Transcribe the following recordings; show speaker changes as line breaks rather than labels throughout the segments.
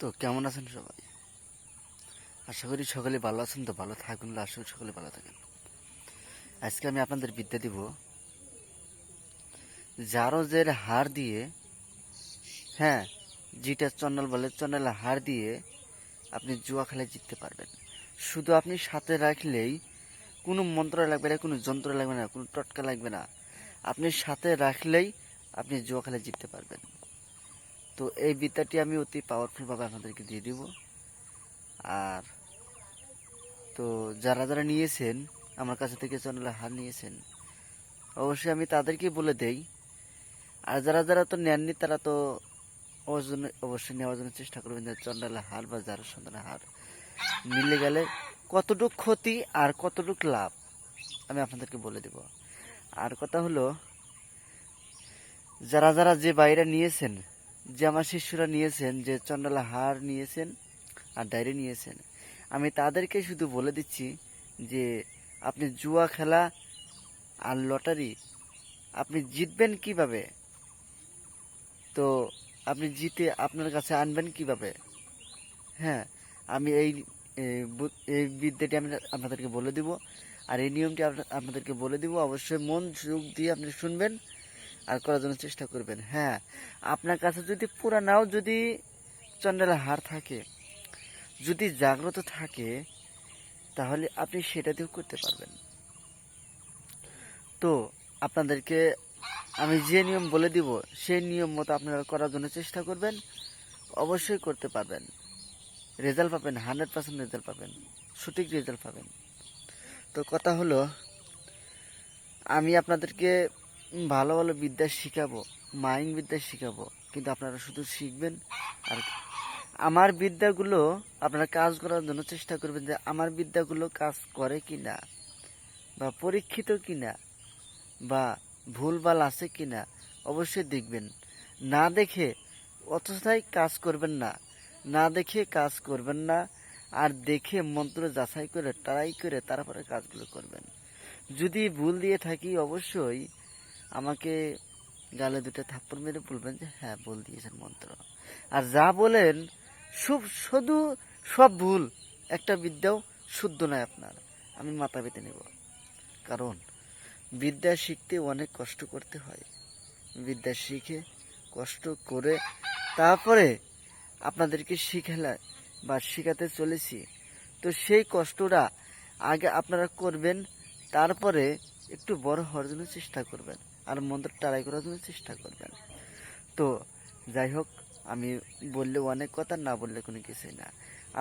তো কেমন আছেন সবাই? আশা করি সকলে ভালো আছেন, তো ভালো থাকুন, আশা করি সকলে ভালো থাকেন। আজকে আমি আপনাদের বিদ্যা দিব, জারজের হার দিয়ে হ্যাঁ যেটা চন্ডাল বলে চন্ডালের হার দিয়ে আপনি জুয়া খেলায় জিততে পারবেন। শুধু আপনি সাথে রাখলেই কোনো মন্ত্র লাগবে না, কোনো যন্ত্র লাগবে না, কোনো টটকা লাগবে না। আপনি সাথে রাখলেই আপনি জুয়া খেলায় জিততে পারবেন। তো এই বিদ্যাটি আমি অতি পাওয়ারফুলভাবে আপনাদেরকে দিয়ে দিব। আর তো যারা যারা নিয়েছেন, আমার কাছে থেকে চ্যানেলে হার নিয়েছেন, অবশ্যই আমি তাদেরকে বলে দেই। আর যারা যারা তো নেননি, তারা তো ওর অবশ্যই নেওয়ার জন্য চেষ্টা করবেন যে চন্ডালের হার বা যার সন্তানের হার মিলে গেলে কতটুক ক্ষতি আর কতটুক লাভ, আমি আপনাদেরকে বলে দেব। আর কথা হলো, যারা যারা যে বাইরে নিয়েছেন যে আমার শিষ্যরা নিয়েছেন যে চন্ডালা হার নিয়েছেন আর ডায়েরি নিয়েছেন। আমি তাদেরকে শুধু বলে দিচ্ছি যে আপনি জুয়া, খেলা আর লটারি আপনি জিতবেন কীভাবে? তো আপনি জিতে আপনার কাছে আনবেন কীভাবে? হ্যাঁ আমি এই এই বিদ্যাটি আমি আপনাদেরকে বলে দিব। আর এই নিয়মটি আপনা- আপনাদেরকে বলে দিব। অবশ্যই মন সুখ দিয়ে আপনি শুনবেন। আর করার জন্য চেষ্টা করবেন। হ্যাঁ আপনার কাছে যদি পুরা নাও যদি চন্ডালের হার থাকে, যদি জাগ্রত থাকে, তাহলে আপনি সেটা দিয়েও করতে পারবেন। তো আপনাদেরকে আমি যে নিয়ম বলে দিব, সেই নিয়ম মতো আপনারা করার জন্য চেষ্টা করবেন। অবশ্যই করতে পারবেন। রেজাল্ট পাবেন, হান্ড্রেড পার্সেন্ট রেজাল্ট পাবেন, সঠিক রেজাল্ট পাবেন। তো কথা হলো, আমি আপনাদেরকে ভালো ভালো বিদ্যা শিখাবো মাইন বিদ্যা শিখাবো, কিন্তু আপনারা শুধু শিখবেন আর আমার বিদ্যাগুলো আপনারা কাজ করার জন্য চেষ্টা করবেন যে আমার বিদ্যাগুলো কাজ করে কি না বা পরীক্ষিত কি না বা ভুলভাল আছে কি না অবশ্যই দেখবেন। না দেখে অতস্থায় কাজ করবেন না না দেখে কাজ করবেন না, আর দেখে মন্ত্র যাচাই করে, ট্রাই করে তারপরে কাজগুলো করবেন। যদি ভুল দিয়ে থাকি অবশ্যই আমাকে গালে দুটো থাপ্পড় মেরে বলবেন যে হ্যাঁ ভুল দিয়েছেন মন্ত্র। আর যা বলেন সব শুধু সব ভুল। একটা বিদ্যাও শুদ্ধ নয় আপনার। আমি মাথা পেতে নেব। কারণ বিদ্যা শিখতে অনেক কষ্ট করতে হয়। বিদ্যা শিখে, কষ্ট করে তারপরে আপনাদেরকে শিখালা বা শেখাতে চলেছি। তো সেই কষ্টটা আগে আপনারা করবেন, তারপরে একটু বড় হওয়ার জন্য চেষ্টা করবেন। আর মন্ত্র ট্রাই করার জন্য চেষ্টা করবেন। তো যাই হোক, আমি বললে অনেক কথা, না বললে কোনো কিছুই না।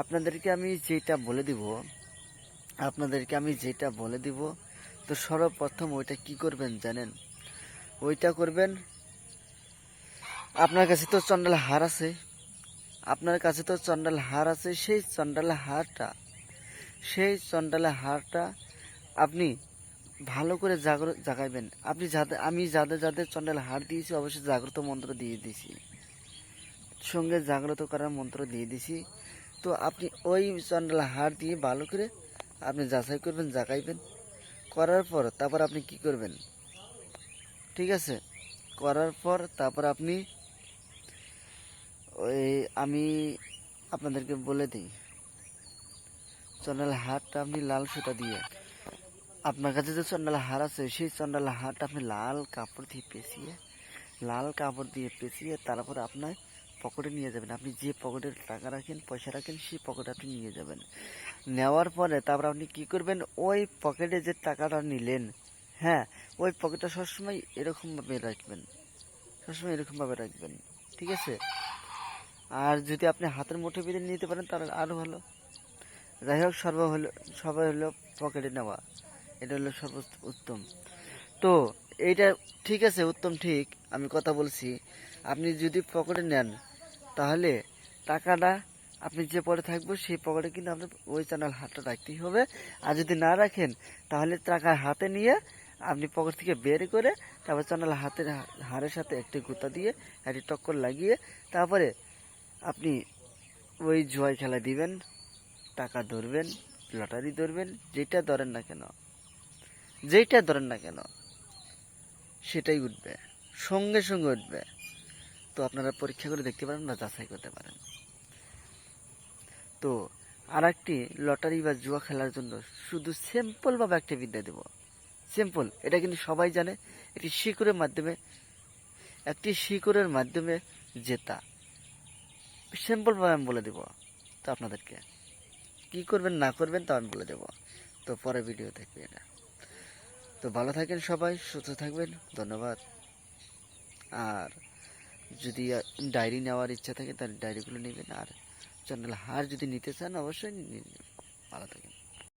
আপনাদেরকে আমি যেটা বলে দিব, আপনাদেরকে আমি যেটা বলে দিব, তো সর্বপ্রথম ওইটা কি করবেন জানেন? ওইটা করবেন, আপনার কাছে তো চন্ডাল হার আছে, আপনার কাছে তো চন্ডাল হার আছে, সেই চন্ডাল হারটা, সেই চন্ডাল হারটা আপনি ভালো করে জাগ্রত জাগাইবেন। আপনি যাদের আমি যাদের যাদের চন্ডাল হার দিয়েছি, অবশ্যই জাগ্রত মন্ত্র দিয়ে দিয়েছি সঙ্গে জাগ্রত করার মন্ত্র দিয়ে দিছি। তো আপনি ওই চন্ডাল হার দিয়ে ভালো করে আপনি যাচাই করবেন, জাগাইবেন। করার পর তারপর আপনি কি করবেন? ঠিক আছে? করার পর তারপর আপনি ওই আমি আপনাদেরকে বলে দিই। চন্ডাল হারটা আপনি লাল সুতা দিয়ে আপনার কাছে যে চন্ডাল হার আছে, সেই চন্ডাল হারটা আপনি লাল কাপড় দিয়ে পেঁচিয়ে, লাল কাপড় দিয়ে পেঁচিয়ে তারপর আপনার পকেটে নিয়ে যাবেন। আপনি যে পকেটে টাকা রাখেন, পয়সা রাখেন, সেই পকেটে আপনি নিয়ে যাবেন। নেওয়ার পরে তারপর আপনি কি করবেন? ওই পকেটে যে টাকাটা নিলেন হ্যাঁ ওই পকেটটা সবসময় এরকমভাবে রাখবেন। সবসময় এরকমভাবে রাখবেন, ঠিক আছে? আর যদি আপনি হাতের মুঠে বেঁধে নিতে পারেন, তাহলে আরও ভালো। যাই হোক, সর্ব হলো সবাই হলো পকেটে নেওয়া। এটা হলো সর্ব উত্তম। তো, এইটা ঠিক আছে, উত্তম ঠিক, আমি কথা বলছি। আপনি যদি পকেটে নেন, তাহলে টাকাটা আপনি যে পরে থাকব, সেই পকেটে কিন্তু আপনার ওই চ্যানেল হাতটা রাখতেই হবে। আর যদি না রাখেন, তাহলে টাকা হাতে নিয়ে আপনি পকেট থেকে বের করে তারপর চ্যানেল হাতের হাড়ের সাথে একটি গুতা দিয়ে, একটি টক্কর লাগিয়ে তারপরে আপনি ওই জুয়াই খেলা দিবেন, টাকা ধরবেন, লটারি ধরবেন, যেটা ধরেন না কেন। যেটা ধরেন না কেন, সেটাই উঠবে, সঙ্গে সঙ্গে উঠবে। তো আপনারা পরীক্ষা করে দেখতে পারেন বা যাচাই করতে পারেন। তো আর একটি লটারি বা জুয়া খেলার জন্য শুধু সিম্পলভাবে একটা বিদ্যা দেব। সিম্পল এটা কিন্তু সবাই জানে, একটি শিকড়ের মাধ্যমে, একটি শিকড়ের মাধ্যমে জেতা। সিম্পলভাবে আমি বলে দেব তো আপনাদেরকে। কি করবেন, না করবেন তা আমি বলে দেব। তো পরে ভিডিও দেখবে এটা তো ভালো থাকেন সবাই, সুস্থ থাকবেন, ধন্যবাদ। আর যদি ডায়েরি নেওয়ার ইচ্ছা থাকে তাহলে ডায়েরিগুলো নেবেন, আর চ্যানেল হার যদি নিতে চান অবশ্যই ভালো থাকেন।